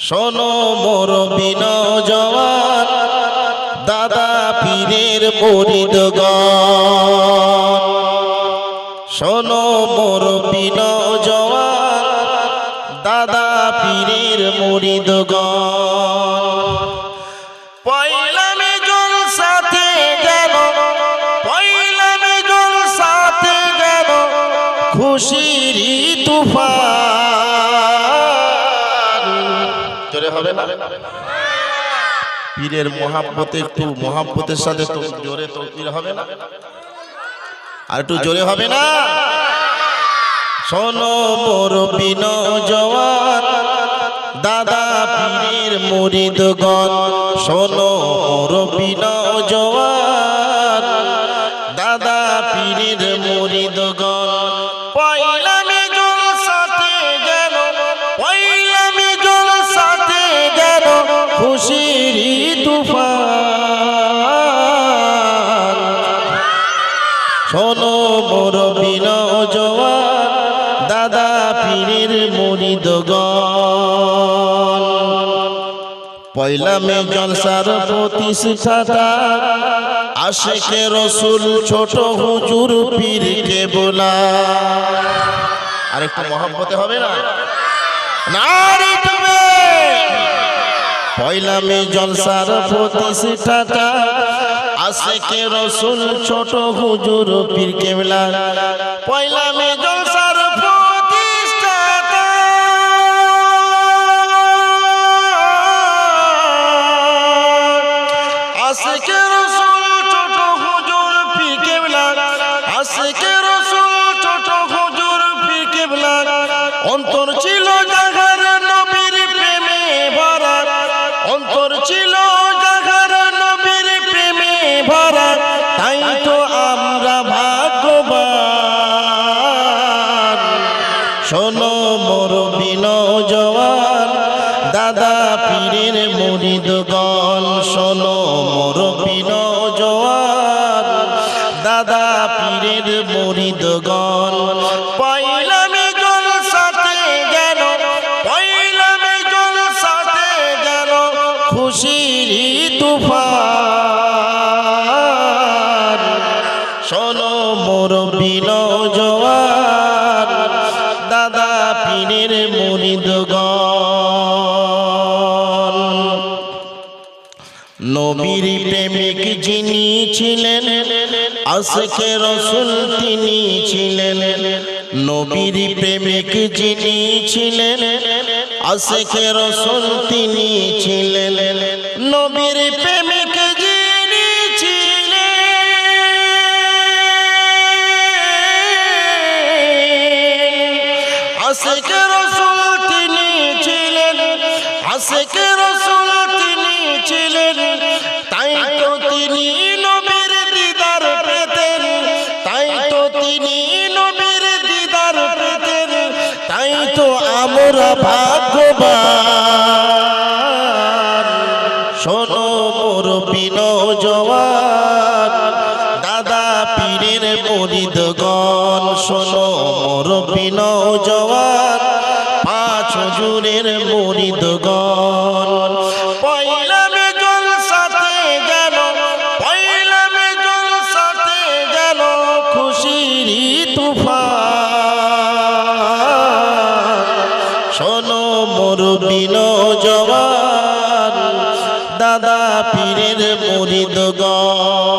শোনো মোর বিন জওয়ান দাদা পীরের মরিদ শোনো মোর বিন জওয়ান দাদা পীরের মরিদ পয়লামে জল সাথে গেল, পয়লামে জল সাথে গেল, খুশির তুফান জোরে হবে না। পীরের মহাব্বতে একটু মহাব্বতের সাথে তো জোরে তো পীর হবে না। আর একটু জোরে হবে না। শোনো মোর বিন জওয়ান, দাদা পীরের মুরিদগণ। শোনো মোর বিন জওয়ান, দাদা পীরের মুরিদগণ। পয়লামে খুশির তুফান। শোনো মোর বিন জওয়ান দাদা পীরের মুরিদগণ পয়লা মে জলসার প্রতিষ্ঠাতা আশেকে রসুল ছোট হুজুর পীরকে বলা আর একটু মহব্বতে হবে না? নারী পয়লা মে জলসার প্রতিষ্ঠাতা, আশেকে রসুল ছোট হুজুর পীর কেবলা। পয়লা মে জলসার প্রতিষ্ঠাতা। আশেকে রসুল ছোট হুজুর পীর হুজুর পীর কেবলা। অন্তর ছিল জাগার দাদা পীরের মুরিদগণ শোনো মোর বিন জোয়ার দাদা পীরের সাথে গেল সাথে গেল জওয়ান দাদা পীরের মুরিদগণ নবীর প্রেমিক যিনি ছিলেন আশকে রসুল তিনি ছিলেন। নবীর প্রেমিক যিনি ছিলেন আশকে রসুল তিনি ছিলেন। নবীর প্রেমিক যিনি ছিলেন আশকে রসুল তিনি ছিলেন আশকে আমরা ভাগ্যবান। শোনো মোর বিন জওয়ান দাদা পীরের মরিদগণ শোনো মোর বিন জওয়ান পাঁচ জুরের মরিদগণ শোনো মোর বিন জওয়ান দাদা পীরের মুরিদগণ